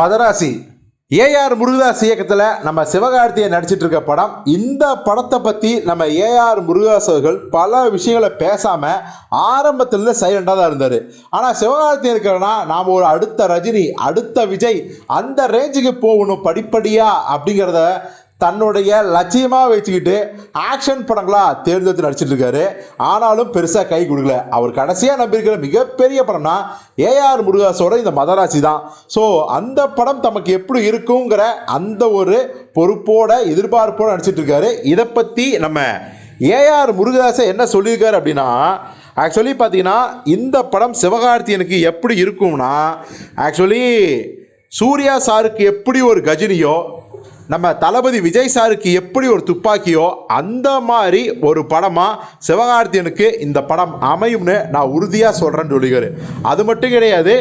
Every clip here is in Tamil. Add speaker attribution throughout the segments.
Speaker 1: மதராசி. ஏஆர் முருகதாஸ் இயக்கத்தில் நம்ம சிவகார்த்தியை நடிச்சிட்டு இருக்க படம். இந்த படத்தை பற்றி நம்ம ஏஆர் முருகதாஸ் அவர்கள் பல விஷயங்களை பேசாமல் ஆரம்பத்தில் சைலண்டாக தான் இருந்தார். ஆனால் சிவகார்த்தி இருக்கிறனா நாம் ஒரு அடுத்த ரஜினி அடுத்த விஜய் அந்த ரேஞ்சுக்கு போகணும் படிப்படியாக அப்படிங்கிறத தன்னுடைய லட்சியமாக வச்சுக்கிட்டு ஆக்ஷன் படங்களா தேர்ந்தெடுத்து நடிச்சிட்டு இருக்காரு ஆனாலும் பெருசாக கை கொடுக்கல. அவர் கடைசியாக நம்பியிருக்கிற மிகப்பெரிய படம்னா ஏஆர் முருகாசோட இந்த மதராசி தான். ஸோ அந்த படம் தமக்கு எப்படி இருக்குங்கிற அந்த ஒரு பொறுப்போட எதிர்பார்ப்போட நடிச்சிட்டு இருக்காரு இதை பற்றி நம்ம ஏஆர் முருகதாசை என்ன சொல்லியிருக்காரு அப்படின்னா ஆக்சுவலி பார்த்தீங்கன்னா இந்த படம் சிவகார்த்தியனுக்கு எப்படி இருக்கும்னா ஆக்சுவலி சூர்யா சாருக்கு எப்படி ஒரு கஜினியோ நம்ம தளபதி விஜய் சாருக்கு எப்படி ஒரு துப்பாக்கியோ அந்த மாதிரி ஒரு படமாக சிவகார்த்தியனுக்கு இந்த படம் அமையும்னு நான் உறுதியாக சொல்கிறேன்னு சொல்லிக்காரு அது மட்டும் கிடையாது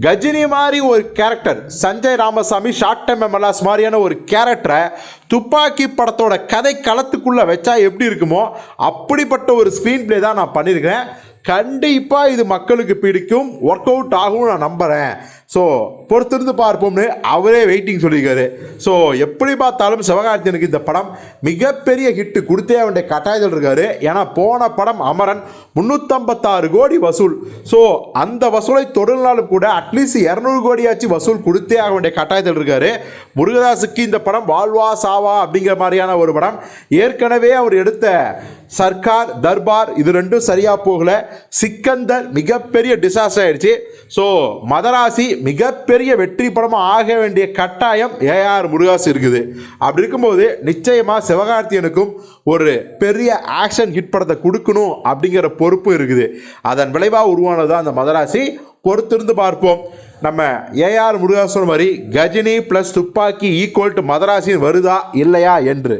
Speaker 1: கஜினி மாதிரி ஒரு character Sanjay Ramasamy short time MLAs மாதிரியான ஒரு கேரக்டரை துப்பாக்கி படத்தோட கதை களத்துக்குள்ளே வச்சா எப்படி இருக்குமோ அப்படிப்பட்ட ஒரு ஸ்க்ரீன் ப்ளே தான் நான் பண்ணியிருக்கிறேன். கண்டிப்பாக இது மக்களுக்கு பிடிக்கும் ஒர்க் அவுட் ஆகும்னு நான் நம்புகிறேன் ஸோ பொறுத்திருந்து பார்ப்போம்னு அவரே வெயிட்டிங் சொல்லியிருக்காரு. ஸோ எப்படி பார்த்தாலும் சிவகார்த்தியனுக்கு இந்த படம் மிகப்பெரிய ஹிட்டு கொடுத்தே வேண்டிய கட்டாயத்தில் இருக்காரு. ஏன்னா போன படம் அமரன் முந்நூற்றம்பத்தாறு கோடி வசூல். ஸோ அந்த வசூலை தொடர்னாலும் கூட அட்லீஸ்ட் இரநூறு கோடியாச்சும் வசூல் கொடுத்தே ஆக வேண்டிய கட்டாயத்தில் இருக்காரு. முருகதாஸுக்கு இந்த படம் வாழ்வா சாவா அப்படிங்கிற மாதிரியான ஒரு படம். ஏற்கனவே அவர் எடுத்த சர்க்கார் தர்பார் இது ரெண்டும் சரியாக போகல. சிக்கந்தர் மிகப்பெரிய டிசாஸ்டர் ஆயிடுச்சு. ஸோ மதராசி மிகப்பெரிய வெற்றி படமாக ஆக வேண்டிய கட்டாயம் ஏஆர் முருகாஸ் இருக்குது. அப்படி இருக்கும்போது நிச்சயமாக சிவகார்த்தியனுக்கும் ஒரு பெரிய ஆக்ஷன் ஹிட் படத்தை கொடுக்கணும் அப்படிங்கிற பொறுப்பு இருக்குது. அதன் விளைவாக உருவானது தான் அந்த மதராசி. பொறுத்திருந்து பார்ப்போம். நம்ம ஏஆர் முருகாசன் மாதிரி Ghajini plus Thuppakki equal to மதராசின் வருதா இல்லையா என்று.